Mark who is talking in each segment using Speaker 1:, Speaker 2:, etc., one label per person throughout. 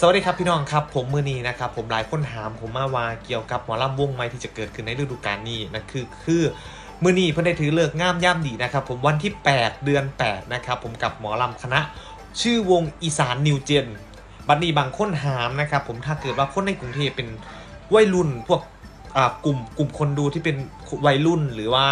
Speaker 1: สวัสดีครับพี่น้องครับผมมือนีนะครับผมหลายคนถามผมมาว่าเกี่ยวกับหมอลำวงใหมที่จะเกิดขึ้นในฤดูกาลนี้นะคือคือมือนีเพิ่นได้ถือเลิกงามย่ำดีนะครับผมวันที่ 8 เดือน 8 นะครับผมกับหมอลำคณะ ชื่อวงอีสานนิวเจนบัดนี้บางคนถามนะครับผมถ้าเกิดว่าคนในกรุงเทพเป็นวัยรุ่นพวกอ่ากลุ่มกลุ่มคนดูที่เป็นวัยรุ่นหรือว่า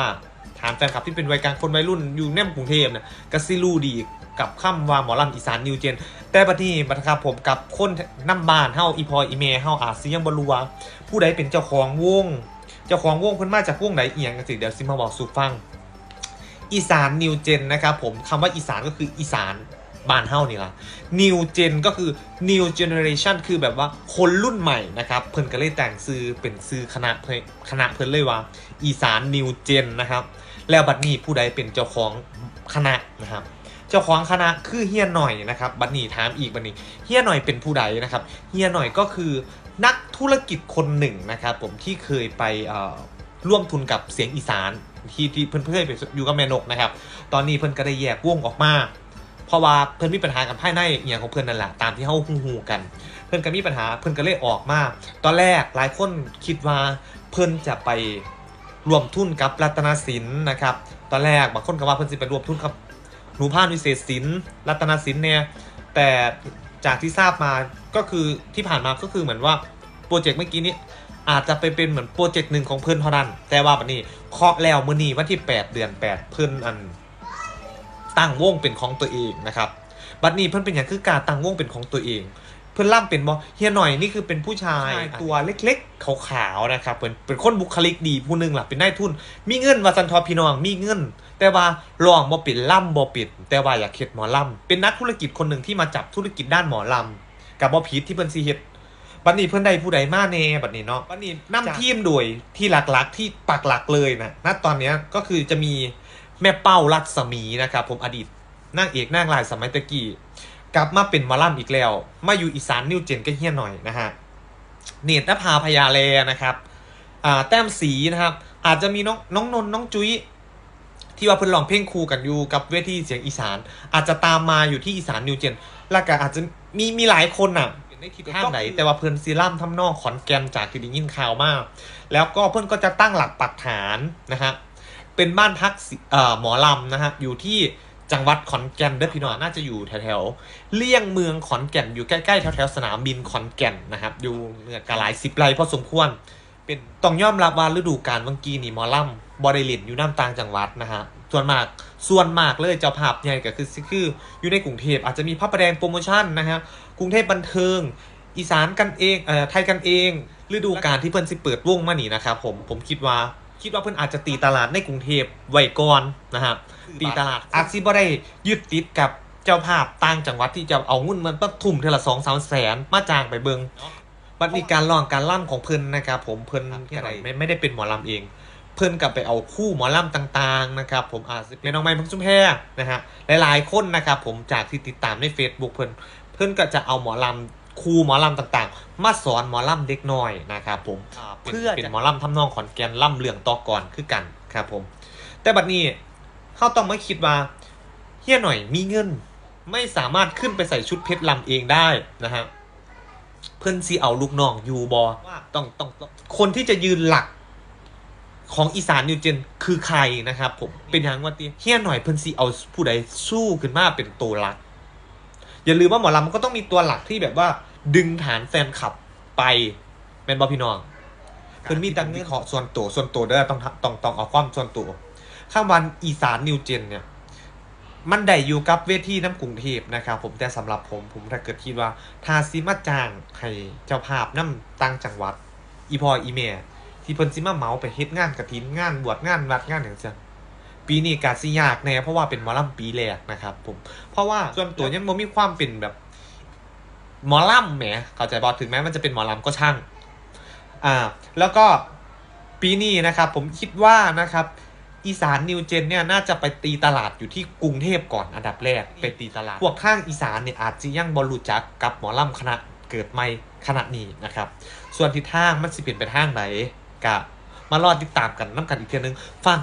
Speaker 1: ฐานแฟนคลับที่เป็นวัยกลางคนวัยรุ่นอยู่ในกรุงเทพเนี่ยก็ซิรู้ดี กับคำว่าหมอลำอีสานนิวเจน แต่บัดนี้บัดครับผมกับคนน้ำบ้านเฮาอีพออีเมเฮาอาจสิยังบ่รู้ว่าผู้ใดเป็นเจ้าของวง เจ้าของวงเพิ่นมาจากวงไหนเอียงกันสิเดี๋ยวซิมาบอกสู่ฟัง อีสานนิวเจนนะครับผมคำว่าอีสานก็คืออีสานบ้านเฮานี่ล่ะนิวเจนก็คือ new generation คือแบบว่าคนรุ่นใหม่นะครับ เพิ่นก็เลยแต่งซื้อเป็นซื้อคณะเพิ่นคณะเพิ่นเลยว่า อีสานนิวเจนนะครับ แล้วบัดนี้ผู้ใดเป็นเจ้าของคณะนะครับ จ้าของคณะคือเฮียหน่อยนะครับ บัดนี้ถามอีกบัดนี้เฮียหน่อยเป็นผู้ใดนะครับเฮียหน่อยก็คือนักธุรกิจคนหนึ่งนะครับผมที่เคยไปร่วมทุนกับเสียงอีสานที่ที่เพื่อนเพื่อนไปอยู่กับแม่นกนะครับ ตอนนี้เพื่อนก็ได้แยกวงออกมา เพราะว่าเพื่อนมีปัญหากับภายในอหย่างของเพื่อนนั่นแหละตามที่เขาฮู้ๆกัน เพื่อนก็มีปัญหาเพื่อนก็เลยออกมา ตอนแรกหลายคนคิดว่าเพื่อนจะไปรวมทุนกับรัตนศิลป์นะครับ ตอนแรกบางคนก็ว่าเพื่อนจะไปรวมทุนกับ หนูพานวิเศษศิลป์รัตนศิลป์เนี่ยแต่จากที่ทราบมาก็คือที่ผ่านมาก็คือเหมือนว่าโปรเจกต์เมื่อกี้นี้อาจจะไปเป็นเหมือนโปรเจกต์หนึ่งของเพื่อนเท่านั้น แต่ว่าบันนี้เคาะแล้วมื่อนี้วันที่ 8 เดือน 8 เพื่อนอันตั้งวงเป็นของตัวเองนะครับ บัดนี้เพื่อนเป็นอย่างคือการตั้งวงเป็นของตัวเอง เพื่อนล่ำเป็นบอเฮียหน่อยนี่คือเป็นผู้ชายตัวเล็กๆขาวๆนะครับเป็นเป็นคนบุคลิกดีผู้หนึงล่ะเป็นนายทุน มีเงินวาสันทอพี่น้องมีเงิน แต่ว่าลองบ่ปิดล่ำบ่ปิด แต่ว่าอยากเฮ็ดหมอล่ำเป็นนักธุรกิจคนหนึ่งที่มาจับธุรกิจด้านหมอลำกับบ่ผิดที่เพิ่นสิเฮ็ดบัดนี้เพิ่นได้ผู้ใดมาแน่บัดนี้เนาะบัดนี้นำทีมโดยที่หลักๆที่ปักหลักเลยนะณตอนเนี้ยก็คือจะมีแม่เป้ารัศมีนะครับผมอดีตนางเอกนางลายสมัยตะกี้ กลับมาเป็นมอล่ำอีกแล้ว มาอยู่อีสานนิวเจนก็เฮี้ยหน่อยนะฮะเนตรภาพยาแลนะครับอ่าแต้มสีนะครับ อาจจะมีน้องน้องนนท์น้องจุ้ยที่ว่าเพิ่นร้องเพลงคู่กันอยู่กับเวทีเสียงอีสาน อาจจะตามมาอยู่ที่อีสานนิวเจนแล้วก็อาจจะมีมีหลายคนอะเป็นในทิศทางไหนแต่ว่าเพิ่นซีรั่มทำนองขอนแก่นจากที่ได้ยินข่าวมาก แล้วก็เพิ่นก็จะตั้งหลักปักฐานนะฮะเป็นบ้านพักเอ่อหมอลำนะฮะอยู่ที่ จังหวัดขอนแก่นเด้อพี่น้องน่าจะอยู่แถวๆเลี่ยงเมืองขอนแก่นอยู่ใกล้ๆแถวๆสนามบินขอนแก่นนะครับ อยู่เนื้อกหลายสิบไร่พอสมควร เป็นต้องยอมรับว่าฤดูกาลเมื่อกี้นี่มอลำบอด้เลินอยู่น้ำต่างจังหวัดนะฮะส่วนมากส่วนมากเลยเจ้าภาพใหญ่ก็คือคืออยู่ในกรุงเทพอาจจะมีพระประแดงโปรโมชั่นนะฮะกรุงเทพบันเทิง อีสานกันเองเอ่อไทยกันเองฤดูกาลที่เพิ่นสิเปิดวงมานี่นะครับผมผมคิดว่า คิดว่าเพิ่นอาจจะตีตลาดในกรุงเทพไว้ก่อนนะฮะตีตลาดอาจสิบ่ได้ยึดติดกับเจ้าภาพต่างจังหวัดที่จะเอาเงินมันมาทุ่มเทอละสองสามแสนมาจ้างไปเบิงบัดนี้การร้องการล่ำของเพิ่นนะครับผมเพิ่นอะไรไม่ไม่ได้เป็นหมอลำเอง เพิ่นกลับไปเอาคู่หมอลำต่างๆนะครับผมอาจจะเป็นน้องไม้พังซุ้มแพรนะฮะหลายๆคนนะครับผมจากที่ติดตามใน Facebook เพิ่นเพิ่นก็จะเอาหมอลำ ครูหมอลำต่างๆ มาสอนหมอลำเด็กน้อยนะครับผมเพื่อเป็นหมอลำทำนองขอนแก่นล่ำเรื่องต่อก่อนคือกันครับผม แต่บัดนี้เขาต้องมาคิดว่าเฮียหน่อยมีเงิน ไม่สามารถขึ้นไปใส่ชุดเพชรลำเองได้นะฮะเพื่อนซีเอาลูกน้องอยู่บอว่าต้องต้องต้องคนที่จะยืนหลักของอีสานนิวเจนคือใครนะครับผมเป็นอย่างว่าตีเฮียหน่อยเพื่อนซีเอาผู้ใดสู้ขึ้นมาเป็นตัวหลัก อย่าลืมว่าหมอลำมันก็ต้องมีตัวหลักที่แบบว่า ดึงฐานแฟนคลับไปเป็นบอพี่น้องเพิ่นมีตังนี้ขอส่วนตัวส่วนตัวเด้อต้องต้องต้องเอาความส่วนตัวข้ามวันอีสานนิวเจนเนี่ยมันได้อยู่กับเวทีน้ำกรุงเทพนะครับผมแต่สำหรับผมผมถ้าเกิดคิดว่าทาซิมาจ้างให้เจ้าภาพน้ำต่างจังหวัด อีพออีเมที่เพิ่นซิมาเหมาไปเฮ็ดงานกระถินงานบวชงานวัดงานอย่างเงี้ย ปีนี้กาสิยากแน่เพราะว่าเป็นหมอลำปีแรกนะครับผมเพราะว่าส่วนตัวยังบ่มีความเป็นแบบหมอลำแหมเข้าใจบอถึงแม้มันจะเป็นหมอลำก็ช่างอ่าแล้วก็ปีนี้นะครับผมคิดว่านะครับอีสานนิวเจนเนี่ยน่าจะไปตีตลาดอยู่ที่กรุงเทพก่อนอันดับแรกไปตีตลาด พวกข้างอีสานเนี่ยอาจจะยังบอลูจักกับหมอลำคณะเกิดใหม่ขณะนี้นะครับ ส่วนทิศทางมันสิเปลี่ยนไปทางไหนกะมารอติดตามกันน้ำกันอีกเทียนึงฝาก